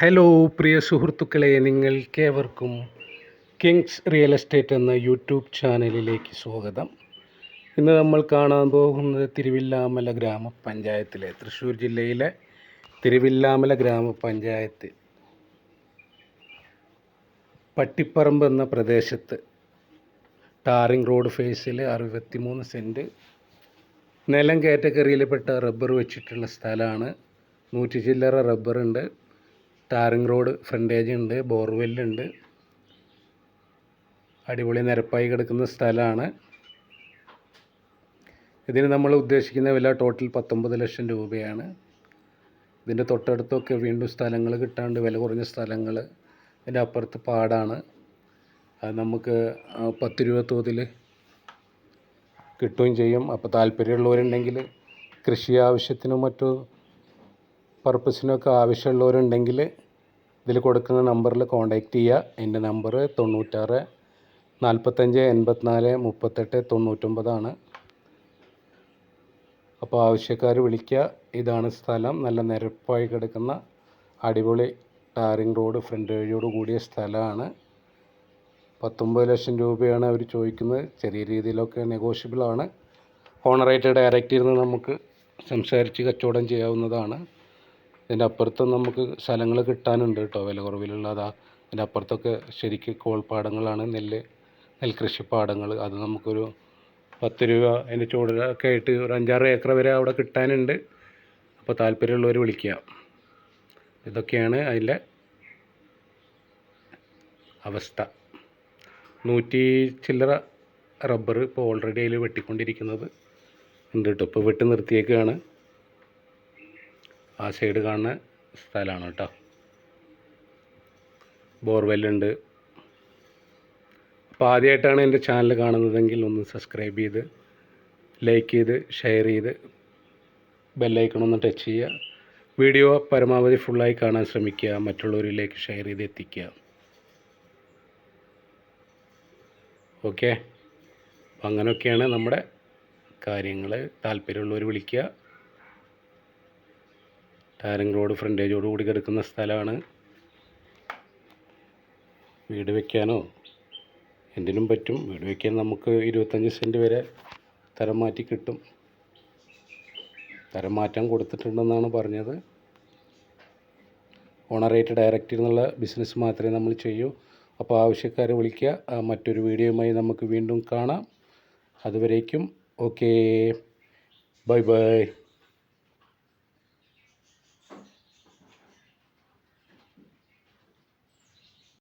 Hello പ്രിയ സുഹൃത്തുക്കളെ നിങ്ങൾക്കേവർക്കും കിങ്സ് റിയൽ എസ്റ്റേറ്റ് എന്ന യൂട്യൂബ് ചാനലിലേക്ക് സ്വാഗതം. ഇന്ന് നമ്മൾ കാണാൻ പോകുന്നത് തിരുവില്ലാമല ഗ്രാമപഞ്ചായത്തിലെ തൃശ്ശൂർ ജില്ലയിലെ തിരുവില്ലാമല ഗ്രാമപഞ്ചായത്ത് പട്ടിപ്പറമ്പ് എന്ന പ്രദേശത്ത് ടാറിംഗ് റോഡ് ഫേസിൽ അറുപത്തിമൂന്ന് സെന്റ് നിലം കാറ്റഗറിയിൽപ്പെട്ട റബ്ബർ വെച്ചിട്ടുള്ള സ്ഥലമാണ്. നൂറ്റി ചില്ലറ റബ്ബറുണ്ട്. ടാറിംഗ് റോഡ് ഫ്രണ്ടേജ് ഉണ്ട് ബോർവെല്ലുണ്ട് അടിപൊളി നിരപ്പായി കിടക്കുന്ന സ്ഥലമാണ്. ഇതിന് നമ്മൾ ഉദ്ദേശിക്കുന്ന വില ടോട്ടൽ പത്തൊമ്പത് ലക്ഷം രൂപയാണ്. ഇതിന്റെ തൊട്ടടുത്തൊക്കെ വീണ്ടും സ്ഥലങ്ങൾ കിട്ടാണ്ട് വില കുറഞ്ഞ സ്ഥലങ്ങൾ അതിന്റെ അപ്പുറത്ത് പാടാണ്. അത് നമുക്ക് പത്ത് രൂപ തോതിൽ കിട്ടുകയും ചെയ്യും. അപ്പോൾ താല്പര്യമുള്ളവരുണ്ടെങ്കിൽ കൃഷി ആവശ്യത്തിനും മറ്റു പർപ്പസിനൊക്കെ ആവശ്യമുള്ളവരുണ്ടെങ്കിൽ ഇതിൽ കൊടുക്കുന്ന നമ്പറിൽ കോൺടാക്റ്റ് ചെയ്യുക. എന്റെ നമ്പർ തൊണ്ണൂറ്റാറ് നാൽപ്പത്തഞ്ച് എൺപത്തിനാല് മുപ്പത്തെട്ട് തൊണ്ണൂറ്റൊമ്പതാണ് അപ്പോൾ ആവശ്യക്കാർ വിളിക്കുക. ഇതാണ് സ്ഥലം. നല്ല നിരപ്പായി കിടക്കുന്ന അടിപൊളി ടാറിംഗ് റോഡ് ഫ്രണ്ട് വഴിയോട് കൂടിയ സ്ഥലമാണ്. പത്തൊമ്പത് ലക്ഷം രൂപയാണ് അവർ ചോദിക്കുന്നത്. ചെറിയ രീതിയിലൊക്കെ നെഗോഷ്യബിളാണ് ഓണറായിട്ട് ഡയറക്റ്റ് ഇരുന്ന് നമുക്ക് സംസാരിച്ച് കച്ചവടം ചെയ്യാവുന്നതാണ്. ഇതിന്റെ അപ്പുറത്തും നമുക്ക് സ്ഥലങ്ങൾ കിട്ടാനുണ്ട് കേട്ടോ. വില കുറവിലുള്ളതാ. ഇതിന്റെ അപ്പുറത്തൊക്കെ ശരിക്ക് കോൾപ്പാടങ്ങളാണ്. നെല്ല് നെൽകൃഷി പാടങ്ങൾ അത് നമുക്കൊരു പത്ത് രൂപ അതിന്റെ ചുവടിലൊക്കെ ആയിട്ട് ഒരു അഞ്ചാറ് ഏക്കർ വരെ അവിടെ കിട്ടാനുണ്ട്. അപ്പോൾ താല്പര്യമുള്ളവർ വിളിക്കുക. ഇതൊക്കെയാണ് അതിന്റെ അവസ്ഥ. നൂറ്റി ചില്ലറ റബ്ബർ ഇപ്പോൾ ഓൾറെഡി അതിൽ വെട്ടിക്കൊണ്ടിരിക്കുന്നത്. ഉണ്ട് കേട്ടോ. ഇപ്പോൾ വെട്ടി നിർത്തിയേക്കാണ്. ആ സൈഡ് കാണുന്ന സ്ഥലമാണ് കേട്ടോ. ബോർവെല്ലുണ്ട് അപ്പോൾ ആദ്യമായിട്ടാണ് എന്റെ ചാനൽ കാണുന്നതെങ്കിൽ ഒന്ന് സബ്സ്ക്രൈബ് ചെയ്ത് ലൈക്ക് ചെയ്ത് ഷെയർ ചെയ്ത് ബെല്ലൈക്കൺ ഒന്ന് ടച്ച് ചെയ്യുക. വീഡിയോ പരമാവധി ഫുള്ളായി കാണാൻ ശ്രമിക്കുക. മറ്റുള്ളവരിലേക്ക് ഷെയർ ചെയ്ത് എത്തിക്കുക. ഓക്കെ അങ്ങനെയൊക്കെയാണ് നമ്മുടെ കാര്യങ്ങൾ താല്പര്യമുള്ളവർ വിളിക്കുക. ടാറിംഗ് റോഡ് ഫ്രണ്ടേജോട് കൂടി കിടക്കുന്ന സ്ഥലമാണ്. വീട് വെക്കാനോ എന്തിനും പറ്റും. വീട് വെക്കാൻ നമുക്ക് ഇരുപത്തഞ്ച് സെന്റ് വരെ തരം മാറ്റി കിട്ടും. തരം മാറ്റാൻ കൊടുത്തിട്ടുണ്ടെന്നാണ് പറഞ്ഞത്. ഓണറേറ്റ് ഡയറക്റ്റ് എന്നുള്ള ബിസിനസ് മാത്രമേ നമ്മൾ ചെയ്യൂ. അപ്പോൾ ആവശ്യക്കാരെ വിളിക്കുക. മറ്റൊരു വീഡിയോയുമായി നമുക്ക് വീണ്ടും കാണാം. അതുവരേക്കും ഓക്കേ. Bye bye.